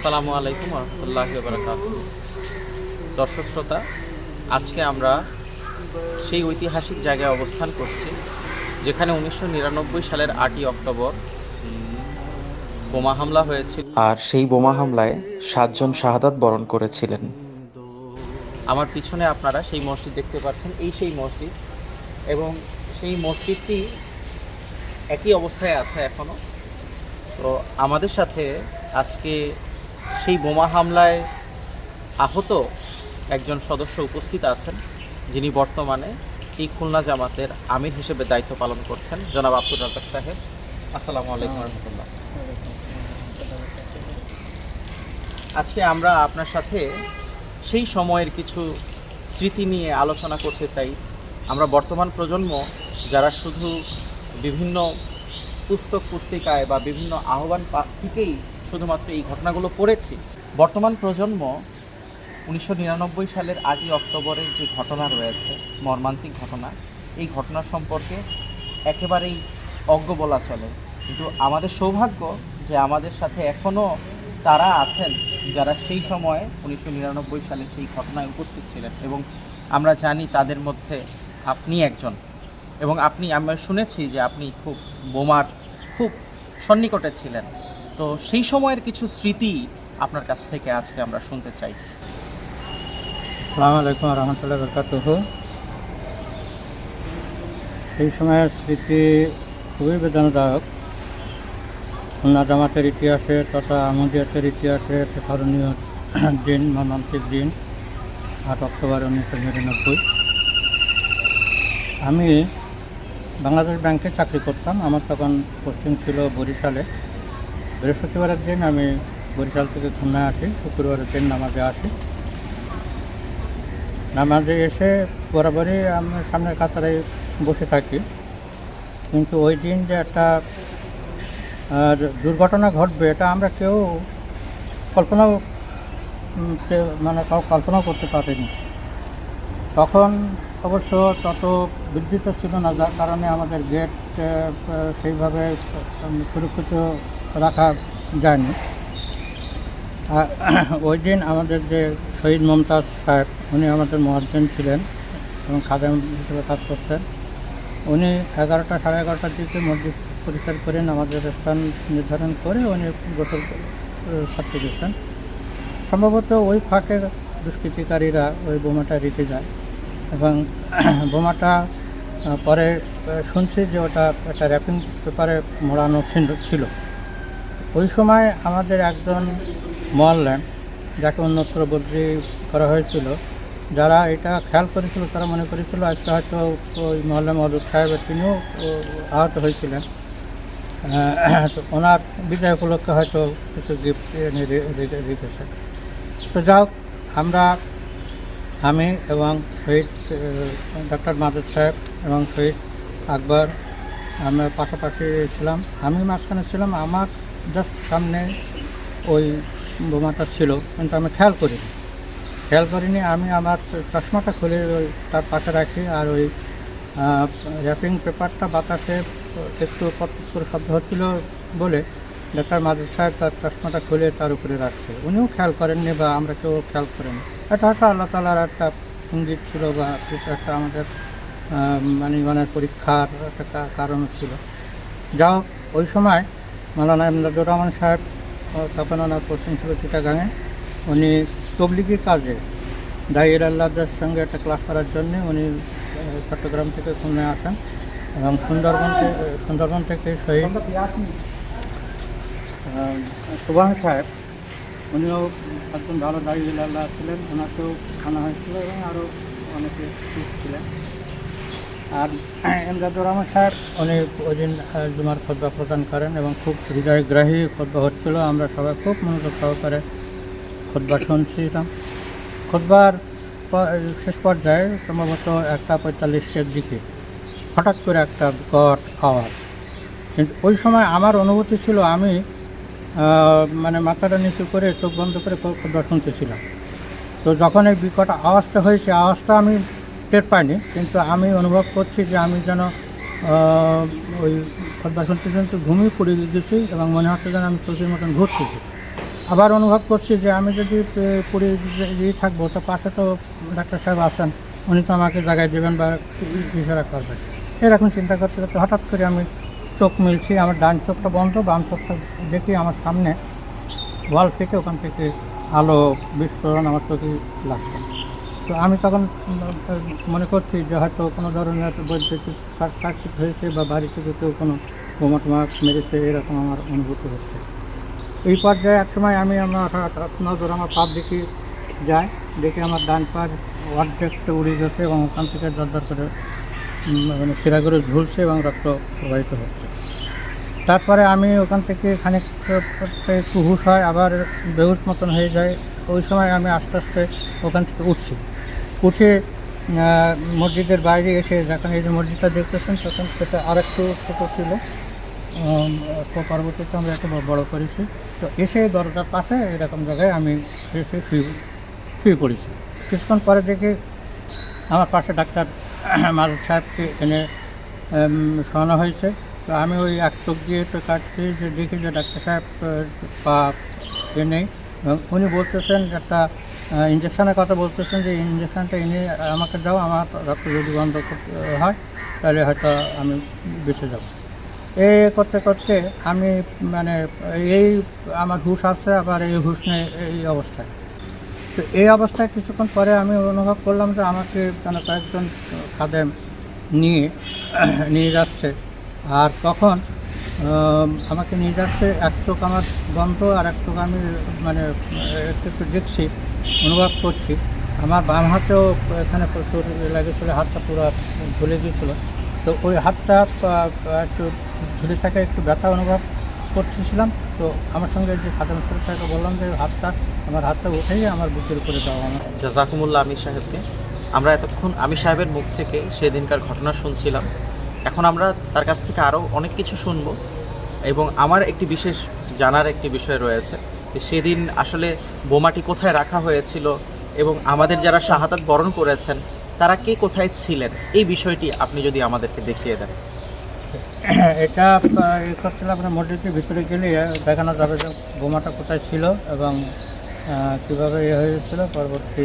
আসসালামু আলাইকুম রহমতুল্লাহ বারকাত দর্শক শ্রোতা আজকে আমরা সেই ঐতিহাসিক জায়গায় অবস্থান করছি যেখানে উনিশশো নিরানব্বই সালের আটই অক্টোবর বোমা হামলা হয়েছিল। আর সেই বোমা হামলায় সাতজন শাহাদাত বরণ করেছিলেন। আমার পিছনে আপনারা সেই মসজিদ দেখতে পাচ্ছেন এই সেই মসজিদ। এবং সেই মসজিদটি একই অবস্থায় আছে এখনও তো আমাদের সাথে আজকে সেই বোমা হামলায় আহত একজন সদস্য উপস্থিত আছেন যিনি বর্তমানে এই খুলনা জামাতের আমির হিসেবে দায়িত্ব পালন করছেন জনাব আব্দুর রাজাক সাহেব। আসসালামু আলাইকুম রহমতুল্লাহ। আজকে আমরা আপনার সাথে সেই সময়ের কিছু স্মৃতি নিয়ে আলোচনা করতে চাই। আমরা বর্তমান প্রজন্ম যারা শুধু বিভিন্ন পুস্তক পুস্তিকায় বা বিভিন্ন আহ্বান থেকেই শুধুমাত্র এই ঘটনাগুলো পড়েছি। বর্তমান প্রজন্ম উনিশশো নিরানব্বই সালের আটই অক্টোবরের যে ঘটনা রয়েছে, মর্মান্তিক ঘটনা, এই ঘটনা সম্পর্কে একেবারেই অজ্ঞ বলা চলে। কিন্তু আমাদের সৌভাগ্য যে আমাদের সাথে এখনও তারা আছেন যারা সেই সময়ে উনিশশো নিরানব্বই সালে সেই ঘটনায় উপস্থিত ছিলেন এবং আমরা জানি তাদের মধ্যে আপনি একজন। এবং আপনি, আমরা শুনেছি যে আপনি খুব বোমার, খুব সন্নিকটে ছিলেন। তো সেই সময়ের কিছু স্মৃতি আপনার কাছ থেকে আজকে আমরা শুনতে চাই। সালাম আলাইকুম রহমতুল্লাহ বরকাতুহ। সেই সময়ের স্মৃতি খুবই বেদনাদায়ক। খুলনা জামাতের ইতিহাসে তথা আমদিয়াতের ইতিহাসে স্মরণীয় দিন, মর্মান্তিক দিন, আট অক্টোবর উনিশশো নিরানব্বই। আমি বাংলাদেশ ব্যাংকে চাকরি করতাম। আমার তখন পোস্টিং ছিল বরিশালে। বৃহস্পতিবারের দিন আমি বরিশাল থেকে খুলনায় আসি, শুক্রবারের দিন নামাজে আসি। নামাজে এসে বরাবরই আমি সামনের কাতারে বসে থাকি। কিন্তু ওই দিন যে একটা দুর্ঘটনা ঘটবে, এটা আমরা কেউ কল্পনাও মানে কাউ কল্পনাও করতে পারিনি। তখন অবশ্য তত বিদ্যুৎ ছিল না, যার কারণে আমাদের গেট সেইভাবে সুরক্ষিত রাখা যায়নি। ওই দিন আমাদের যে শহীদ মমতাজ সাহেব উনি আমাদের মহাজন ছিলেন এবং খাদেম হিসেবে কাজ করতেন। উনি এগারোটা, সাড়ে এগারোটার দিকে মসজিদ পরিষ্কার করেন আমাদের স্থান নির্ধারণ করে উনি গোসল সারতে গেছেন। সম্ভবত ওই ফাঁকে দুষ্কৃতিকারীরা ওই বোমাটা রেখে যায় এবং বোমাটা পরে শুনছি যে ওটা একটা র্যাপিং পেপারে মোড়ানো ছিল। ওই সময় আমাদের একজন মোয়াল্লেম যাকে অন্যত্র বদলি করা হয়েছিল। যারা এটা খেয়াল করেছিল, তারা মনে করেছিল, আজকে হয়তো ওই মোহাল্লাম মদুদ সাহেবের তিনিও আহত হয়েছিলেন। তো ওনার বিদায় উপলক্ষে হয়তো কিছু গিফট এনে রেখেছে তো যাই হোক, আমরা, আমি এবং শহীদ ডক্টর মাদুদ সাহেব এবং শহীদ আকবর, আমরা পাশাপাশি ছিলাম। আমি মাঝখানে ছিলাম, আমার জাস্ট সামনে ওই বোমাটা ছিল, কিন্তু আমি খেয়াল করিনি। খেয়াল করিনি, আমি আমার চশমাটা খুলে ওই তার পাশে রাখি আর ওই র্যাপিং পেপারটা বাতাসে একটু করে শব্দ হচ্ছিল বলে ডাক্তার মাদুর সাহেব তার চশমাটা খুলে তার উপরে রাখছে। উনিও খেয়াল করেননি বা আমরা কেউ খেয়াল করিনি। এটা হয়তো আল্লাহ তালার একটা সংগীত ছিল বা কিছু একটা আমাদের মানে ইমানের পরীক্ষার একটা কারণ ছিল। যা হোক, ওই সময় মালানা ইমদাদুর রহমান সাহেব তখন ওনার পোস্টিং ছিল চিটাগাঙে। উনি তবলিগি কাজে দাইর আল্লাহদের সঙ্গে একটা ক্লাস করার জন্য উনি চট্টগ্রাম থেকে শুনে আসেন এবং সুন্দরবন থেকে সুন্দরবন থেকে শহীদ সুভান সাহেব। উনিও একজন ভালো দায়ী আল্লাহ ছিলেন, ওনাকেও আনা হয়েছিল এবং আরও অনেকে ছিলেন। আর এমদাদুর রহমান সাহেব উনি ওই দিন জুমার খোদ্া প্রদান করেন এবং খুব হৃদয়গ্রাহী খোদ্া হচ্ছিল। আমরা সবাই খুব মনোযোগ সহকারে খোদ্া শুনছিলাম। খোদ্বার শেষ পর্যায়ে সম্ভবত একটা পঁয়তাল্লিশের দিকে হঠাৎ করে একটা বিকট আওয়াজ। কিন্তু ওই সময় আমার অনুভূতি ছিল, আমি মানে মাথাটা নিচু করে চোখ বন্ধ করে খোদ্া শুনতেছিলাম। তো যখন এই বিকট আওয়াজটা হয়েছে, আওয়াজটা আমি টের পাইনি কিন্তু আমি অনুভব করছি যে আমি যেন ওই খদ্া শুনতে ঘুমিয়ে পড়ে গেছি এবং মনে হচ্ছে যেন আমি চোখের মতন ঘুরতেছি। আবার অনুভব করছি যে আমি যদি পড়ে দিয়ে থাকব, তো পাশে তো ডাক্তার সাহেব আসেন উনি তো আমাকে জায়গায় দেবেন বা ইশারা করবেন। এরকম চিন্তা করতে করতে হঠাৎ করে আমি চোখ মিলছি, আমার ডান চোখটা বন্ধ, বাম চোখটা দেখি আমার সামনে, ওয়াল থেকে ওখান থেকে আলো বিস্ফোরণ আমার চোখে লাগছে। তো আমি তখন মনে করছি যে হয়তো কোনো ধরনের বৈদ্যুতিক শর্ট সার্কিট হয়েছে বা বাড়ি থেকে কেউ কোনো বোমা টোমা মেরেছে, এরকম আমার অনুভূতি হচ্ছে। এই পর্যায়ে এক সময় আমি আমার নজর আমার পাপ দিকে যাই দেখে আমার ডান পার অর্ধেকটা উড়ে গেছে এবং ওখান থেকে দরদর করে মানে শিরাগুলো ঝুলছে এবং রক্ত প্রবাহিত হচ্ছে। তারপরে আমি ওখান থেকে খানিক একটু হুশ হয়, আবার বেহুশ মতন হয়ে যায়। ওই সময় আমি আস্তে আস্তে ওখান থেকে উঠছি। উঠে মসজিদের বাইরে এসে যখন এই যে মসজিদটা দেখতেছেন, তখন সেটা আরেকটু ছোটো ছিল। পরবর্তীতে আমরা একটু বড় করেছি। তো এসে দরজার পাশে এরকম জায়গায় আমি এসে শুয়ে পড়েছি। কিছুক্ষণ পরে দেখি আমার পাশে ডাক্তার মারুফ সাহেবকে এনে শোয়ানো হয়েছে। তো আমি ওই এক চোখ দিয়ে তো কাটতে যে দেখি যে ডাক্তার সাহেব পা এ নেই। উনি বলতেছেন একটা ইঞ্জেকশনের কথা বলতেছেন যে ইঞ্জেকশনটা এনে আমাকে দাও, আমার রক্ত যদি বন্ধ হয়, তাহলে হয়তো আমি বেঁচে যাব। এই করতে করতে আমি মানে এই আমার হুশ আসছে, আবার এই হুশ নেই, এই অবস্থায়। তো এই অবস্থায় কিছুক্ষণ পরে আমি অনুভব করলাম যে আমাকে যেন কয়েকজন খাদেম নিয়ে নিয়ে যাচ্ছে। আর তখন আমাকে নিয়ে যাচ্ছে, এক চোখ আমার বন্ধ, আর এক চোখ আমি মানে একটু একটু দেখছি। অনুভব করছি। আমার বাম হাতেও এখানে প্রচুর লেগেছিলো হাতটা পুরো ঝুলে গিয়েছিল। তো ওই হাতটা একটু ঝুলে থাকা, একটু ব্যথা অনুভব করতেছিলাম। তো আমার সঙ্গে যে সাধারণ সুরক্ষাকে বললাম যে, হাতটা, আমার হাতটা উঠেই আমার বুকের উপরে দেওয়া আমার জাজাকুমুল্লাহ আমির সাহেবকে। আমরা এতক্ষণ আমির সাহেবের মুখ থেকে সেদিনকার ঘটনা শুনছিলাম। এখন আমরা তার কাছ থেকে আরও অনেক কিছু শুনব এবং আমার একটি বিশেষ জানার একটি বিষয় রয়েছে। সেদিন আসলে বোমাটি কোথায় রাখা হয়েছিল এবং আমাদের যারা শাহাদাত বরণ করেছেন তারা কে কোথায় ছিলেন? এই বিষয়টি আপনি যদি আমাদেরকে দেখিয়ে দেন। এটা করছিলাম আপনার মসজিদের ভিতরে গেলে দেখানো যাবে যে বোমাটা কোথায় ছিল এবং কীভাবে এ হয়েছিল। পরবর্তী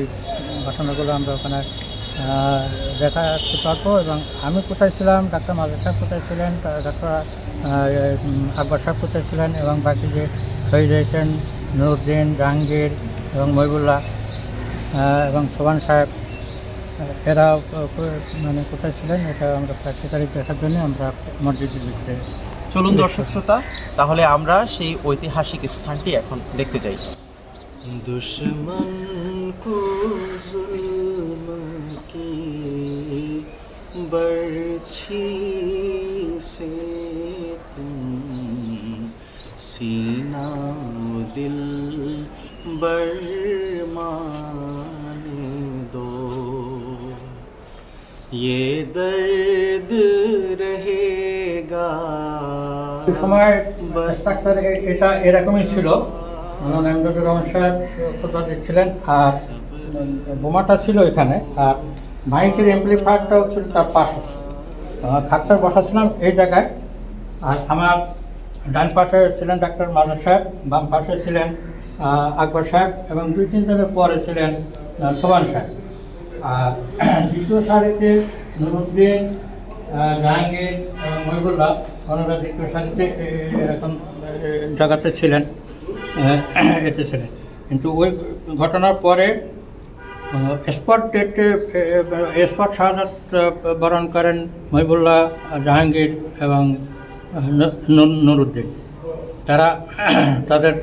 ঘটনাগুলো আমরা ওখানে আহ, দেখাতে পারব এবং আমি কোথায় ছিলাম ডাক্তার মাজার সাহেব কোথায় ছিলেন ডাক্তার আকবর সাহেব কোথায় ছিলেন এবং বাকি যে শহীদ হয়েছেন নুরুদ্দিন জাহাঙ্গীর এবং মহিবুল্লাহ আহ, এবং সোহান সাহেব আহ, এরা আহ, কো- মানে কোথায় ছিলেন এটা আমরা প্র্যাকটিক্যালি দেখার জন্য আমরা মসজিদের ভিতরে চলুন দর্শক শ্রোতা তাহলে আমরা সেই ঐতিহাসিক স্থানটি এখন দেখতে যাই দুশ্মন কো जुल्म की बर्छी से तुम सीना दिल बरमाने दो ये दर्द रहेगा ওই সময় স্ট্রাকচার এটা এরকমই ছিল মাননীয় এমদাদুর রহমান সাহেব কথা দিচ্ছিলেন আর বোমাটা ছিল এখানে আর মাইকের এমপ্লিফায়ারটাও ছিল তার পাশে খাচ্চার বসাছিলাম এই জায়গায় আর আমার ডান পাশে ছিলেন ডাক্তার মাজার সাহেব বাম পাশে ছিলেন আকবর সাহেব এবং দুই তিন দিনের পরে ছিলেন সোবান সাহেব। আর দ্বিতীয় সারিতে নুরুদ্দিন জাহাঙ্গীর এবং মহিবুল্লাহ ওনারা দ্বিতীয় সারিতে এরকম জায়গাতে ছিলেন এতে ছিলেন। কিন্তু ওই ঘটনার পরে স্পট ডেটে স্পট শাহাদাত আহ, বরণ করেন মহিবুল্লাহ জাহাঙ্গীর এবং নুরুদ্দিন। তারা তাদের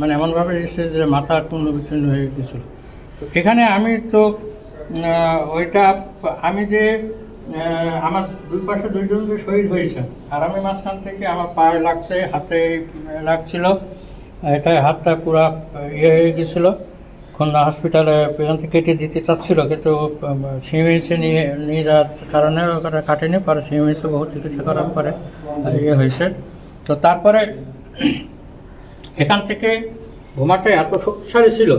মানে এমনভাবে এসেছে যে মাথা পূর্ণ বিচ্ছিন্ন হয়ে গেছিল তো এখানে আমি তো ওইটা, আমি যে আমার দুই পাশে দুইজন যে শহীদ হয়েছেন আর আমি মাঝখান থেকে আমার পায়ে লাগছে, হাতে লাগছিল এটা হাতটা পুরা ইয়ে হয়ে গেছিল খুলনা হসপিটালে এখান থেকে কেটে দিতে চাচ্ছিল, কিন্তু সিএমএসে নিয়ে নিয়ে যাওয়ার কারণে ওটা কাটেনি, পরে সিএমএসে বহু চিকিৎসা করার পরে ইয়ে হয়েছে। তো তারপরে এখান থেকে বোমাটা এত শক্তিশালী ছিল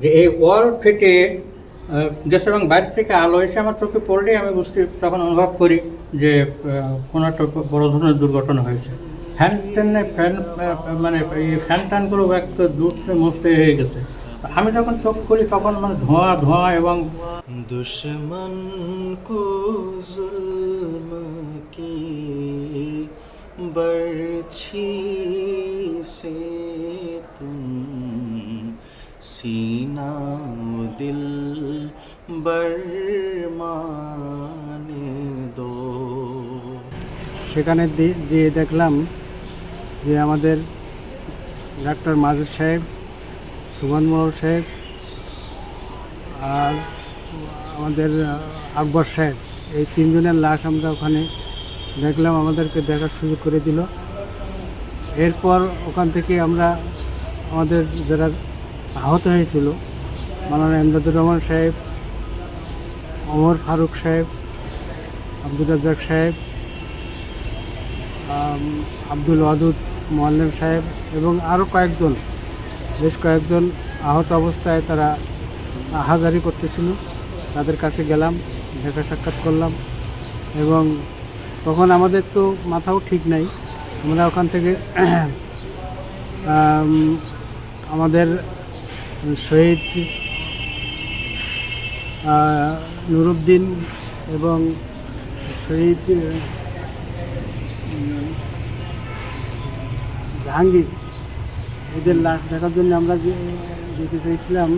যে এই ওয়াল ফেটে গেছে এবং বাইরে থেকে আলো এসে আমার চোখে পড়লেই আমি বুঝতে, তখন অনুভব করি যে কোনো একটা বড় ধরনের দুর্ঘটনা হয়েছে। ফ্যান টেনে ফ্যান মানে এই ফ্যান ট্যানগুলো একটা জুসে মুসতে হয়ে গেছে। আমি যখন চোখ খুলি তখন মানে ধোঁয়া ধোঁয়া এবং দুশ্মন কো কি বরছি সে তুম। সিনা দিল বর্মানে দো। সেখানে যে দেখলাম যে আমাদের ডাক্তার মাজেদ সাহেব সুমন মোহর সাহেব আর আমাদের আকবর সাহেব। এই তিনজনের লাশ আমরা ওখানে দেখলাম, আমাদেরকে দেখার সুযোগ করে দিল। এরপর ওখান থেকে আমরা আমাদের যারা আহত হয়েছিল মালানা এমদাদুর রহমান সাহেব অমর ফারুক সাহেব, আব্দুর রাজ্জাক সাহেব আব্দুল ওয়াদুদ মোয়াল্লেম সাহেব এবং আরও কয়েকজন বেশ কয়েকজন আহত অবস্থায় তারা হাজারি করতেছিল। তাদের কাছে গেলাম, দেখা সাক্ষাৎ করলাম এবং তখন আমাদের তো মাথাও ঠিক নাই। আমরা ওখান থেকে আমাদের শহীদ নুরুদ্দিন এবং শহীদ জাহাঙ্গীর এদের লাশ দেখার জন্য আমরা যেতে চাইছিলাম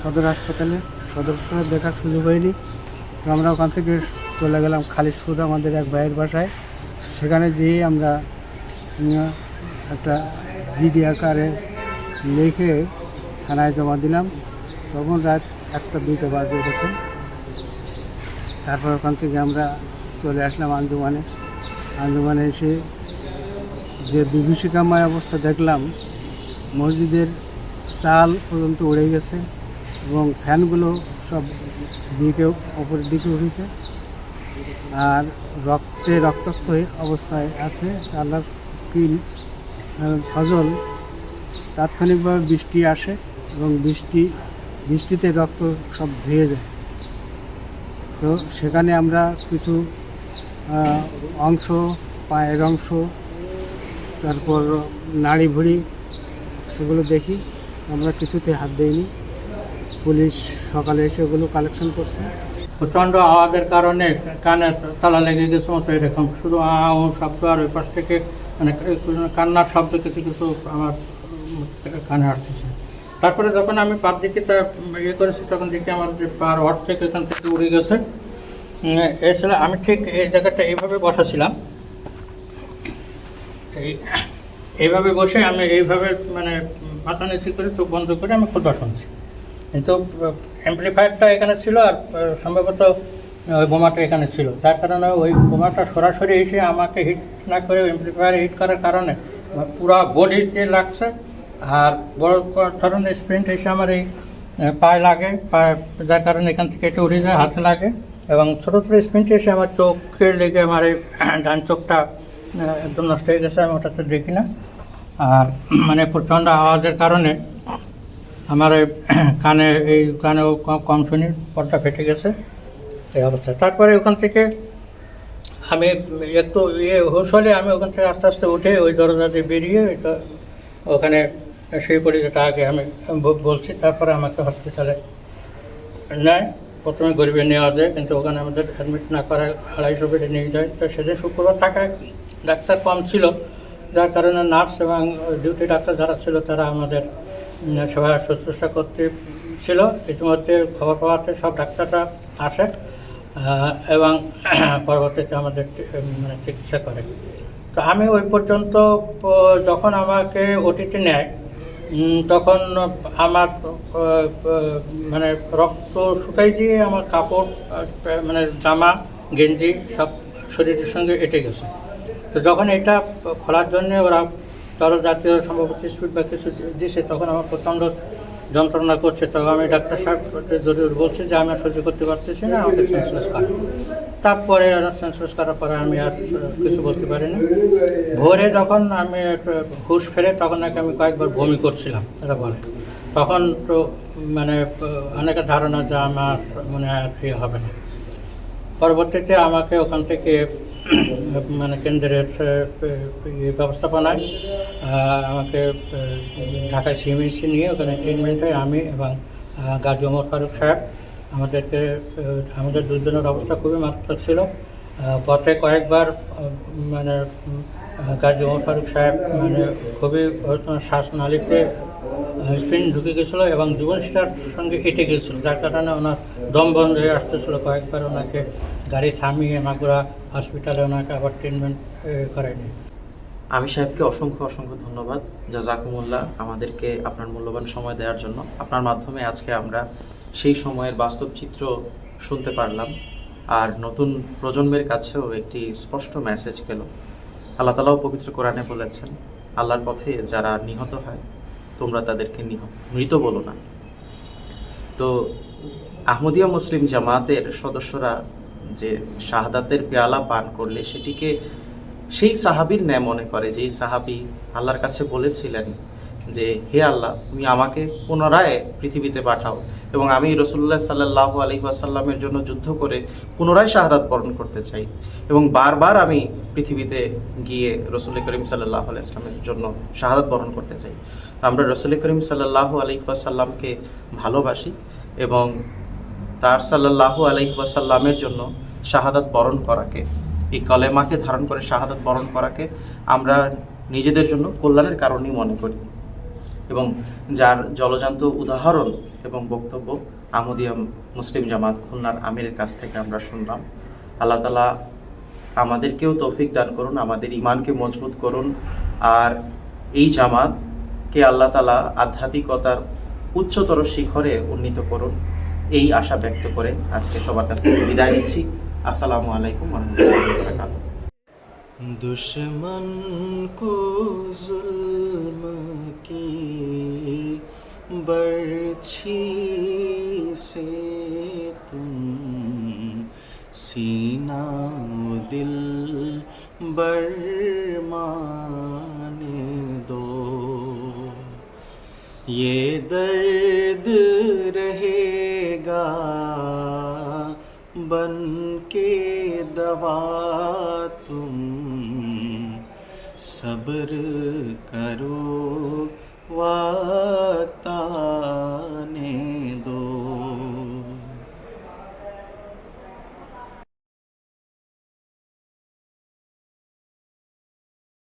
সদর হাসপাতালে। সদর হাসপাতালে দেখার সুযোগ হয়নি। আমরা ওখান থেকে চলে গেলাম খালিশপুর, আমাদের এক ভাইয়ের বাসায়। সেখানে যেয়ে আমরা একটা জিডি আকারে লিখে থানায় জমা দিলাম। তখন রাত একটা, দুইটা বাজে এরকম। তারপর ওখান থেকে আমরা চলে আসলাম আঞ্জুমানে। আঞ্জুমানে এসে যে বিভীষিকাময় অবস্থা দেখলাম মসজিদের চাল পর্যন্ত উড়ে গেছে এবং ফ্যানগুলো সব দিকে ওপরের দিকে উঠেছে। আর রক্তে রক্তাক্ত অবস্থায় আছে। আল্লাহ কি ফজল তাৎক্ষণিকভাবে বৃষ্টি আসে এবং বৃষ্টি, বৃষ্টিতে রক্ত সব ধুয়ে যায়। তো সেখানে আমরা কিছু অংশ, পায়ের অংশ, তারপর নাড়ি ভুড়ি সেগুলো দেখি। আমরা কিছুতে হাত দেইনি। পুলিশ সকালে এসে ওগুলো কালেকশন করছে। প্রচণ্ড আওয়াজের কারণে কানে তালা লেগে গেছে মতো এরকম শুধু আও শব্দ আর ওই পাশ থেকে মানে কান্নার শব্দ কিছু কিছু আমার কানে আসতেছে। তারপরে যখন আমি পার দিকে ইয়ে করেছি, তখন দেখি আমার যে পার থেকে এখান থেকে উড়ে গেছে। এছাড়া আমি ঠিক এই জায়গাটা এইভাবে বসাছিলাম এই এইভাবে বসে আমি এইভাবে মানে মাথা নিচু করে চোখ বন্ধ করে আমি খোদা শুনছি। কিন্তু অ্যাম্পলিফায়ারটা এখানে ছিল আর সম্ভবত ওই বোমাটা এখানে ছিল। যার কারণে ওই বোমাটা সরাসরি এসে আমাকে হিট না করে অ্যাম্পলিফায়ার হিট করার কারণে পুরো বডিতে লাগছে। আর বড় ধরনের স্প্রিন্ট এসে আমার এই পায়ে লাগে। পায়ে যার কারণে এখান থেকে এটা উড়ে যায়, হাতে লাগে। এবং ছোটো ছোটো স্প্রিন্ট এসে আমার চোখে লেগে আমার এই ডান চোখটা একদম নষ্ট হয়ে গেছে, আমি ওটাতে দেখি না। আর মানে প্রচণ্ড আওয়াজের কারণে আমার কানে, এই কানেও কম- শুনি পর্দা ফেটে গেছে, এই অবস্থায়। তারপরে ওখান থেকে আমি একটু ইয়ে হুশ হলে আমি ওখান থেকে আস্তে আস্তে উঠে ওই দরজা দিয়ে বেরিয়ে ওখানে সেই পড়ি আগে আমি বলছি। তারপরে আমাকে হসপিটালে নেয়। প্রথমে গরিবে নেওয়া যায়, কিন্তু ওখানে আমাদের অ্যাডমিট না করে আড়াইশো বেডে নিয়ে যায়। তো সেদিন শুক্রবার থাকায় ডাক্তার কম ছিল যার কারণে নার্স এবং ডিউটি ডাক্তার যারা ছিল তারা আমাদের উম, সেবা শুশ্রূষা করতে ছিল। ইতিমধ্যে খবর পাওয়াতে সব ডাক্তাররা আসে এবং পরবর্তীতে আমাদের মানে চিকিৎসা করে। তো আমি ওই পর্যন্ত যখন আমাকে ওটিতে নেয় তখন আমার মানে রক্ত শুকাই দিয়ে আমার কাপড় মানে জামা গেঞ্জি সব শরীরের সঙ্গে এঁটে গেছে। তো যখন এটা খোলার জন্য ওরা তরল জাতীয় সম্ভবত স্পিড বা কিছু দিছে তখন আমার প্রচণ্ড যন্ত্রণা করছে। তখন আমি ডাক্তার সাহেব জরুরি বলছি যে আমি আর সহ্য করতে পারতেছি না আমাকে সেন্সলেস করা তারপরে সেন্সলেস করার পরে আমি আর কিছু বলতে পারিনি। ভোরে যখন আমি হুশ ফেরে তখন নাকি আমি কয়েকবার বমি করছিলাম এটা বলে। তখন তো মানে আহ, অনেকের ধারণা যে আমার মনে হয় হবে না। পরবর্তীতে আমাকে ওখান থেকে মানে কেন্দ্রের ব্যবস্থাপনায় আমাকে ঢাকায় সিএমএসি নিয়ে ওখানে ট্রিটমেন্ট হয় আমি এবং গাজী ওমর ফারুক সাহেব। আমাদেরকে আমাদের দুজনের অবস্থা খুবই মারাত্মক ছিল। পথে কয়েকবার মানে গাজী ওমর ফারুক সাহেব মানে খুবই ওনার শ্বাসনালীতে স্পিন ঢুকে গেছিল এবং জীবনশীলার সঙ্গে এঁটে গেছিল, যার কারণে ওনার দম বন্ধ হয়ে আসতেছিলো। কয়েকবার ওনাকে গাড়ি থামিয়ে মাগুরা হসপিটালে ওনাকে আবার ট্রিটমেন্ট করেনি আমি সাহেবকে অসংখ্য অসংখ্য ধন্যবাদ। জাজাকুমুল্লাহ আমাদেরকে আপনার মূল্যবান সময় দেওয়ার জন্য। আপনার মাধ্যমে আজকে আমরা সেই সময়ের বাস্তব চিত্র শুনতে পারলাম। আর নতুন প্রজন্মের কাছেও একটি স্পষ্ট মেসেজ গেল। আল্লাহ তালাও পবিত্র কোরআনে বলেছেন, আল্লাহর পথে যারা নিহত হয় তোমরা তাদেরকে নিও মৃত বলো না। তো আহমদিয়া মুসলিম জামাতের সদস্যরা যে শাহাদাতের পেয়ালা পান করলে সেটিকে সেই সাহাবির ন্যায় মনে করে, যেই সাহাবি আল্লাহর কাছে বলেছিলেন যে, হে আল্লাহ, তুমি আমাকে পুনরায় পৃথিবীতে পাঠাও এবং আমি রসুল্লাহ সাল্লাহ আলী আসাল্লামের জন্য যুদ্ধ করে পুনরায় শাহাদাত বরণ করতে চাই এবং বারবার আমি পৃথিবীতে গিয়ে রসুল করিম সাল্লাহ আলাইসলামের জন্য শাহাদাত বরণ করতে চাই। আমরা রসুল করিম সাল্লাহ আলী আসাল্লামকে ভালোবাসি এবং তার সাল্লাহ আলাইসাল্লামের জন্য শাহাদাত বরণ করাকে, এই কলেমাকে ধারণ করে শাহাদাত বরণ করাকে আমরা নিজেদের জন্য কল্যাণের কারণই মনে করি। এবং যার জলজান্ত উদাহরণ এবং বক্তব্য আমদিয়া মুসলিম জামাত খুলনার আমিরের কাছ থেকে আমরা শুনলাম। আল্লাহ তালা আমাদেরকেও তৌফিক দান করুন, আমাদের ইমানকে মজবুত করুন। আর এই জামাতকে আল্লাহ তালা আধ্যাত্মিকতার উচ্চতর শিখরে উন্নীত করুন, এই আশা ব্যক্ত করে আজকে সবার কাছ থেকে বিদায় নিচ্ছি। আসসালামু আলাইকুম রহমতুল্লাহ दुश्मन को जुल्म की बर्छी से तुम सीना व दिल बरमाने दो ये दर्द रहेगा बन के दवा तुम सब्र करो वक्त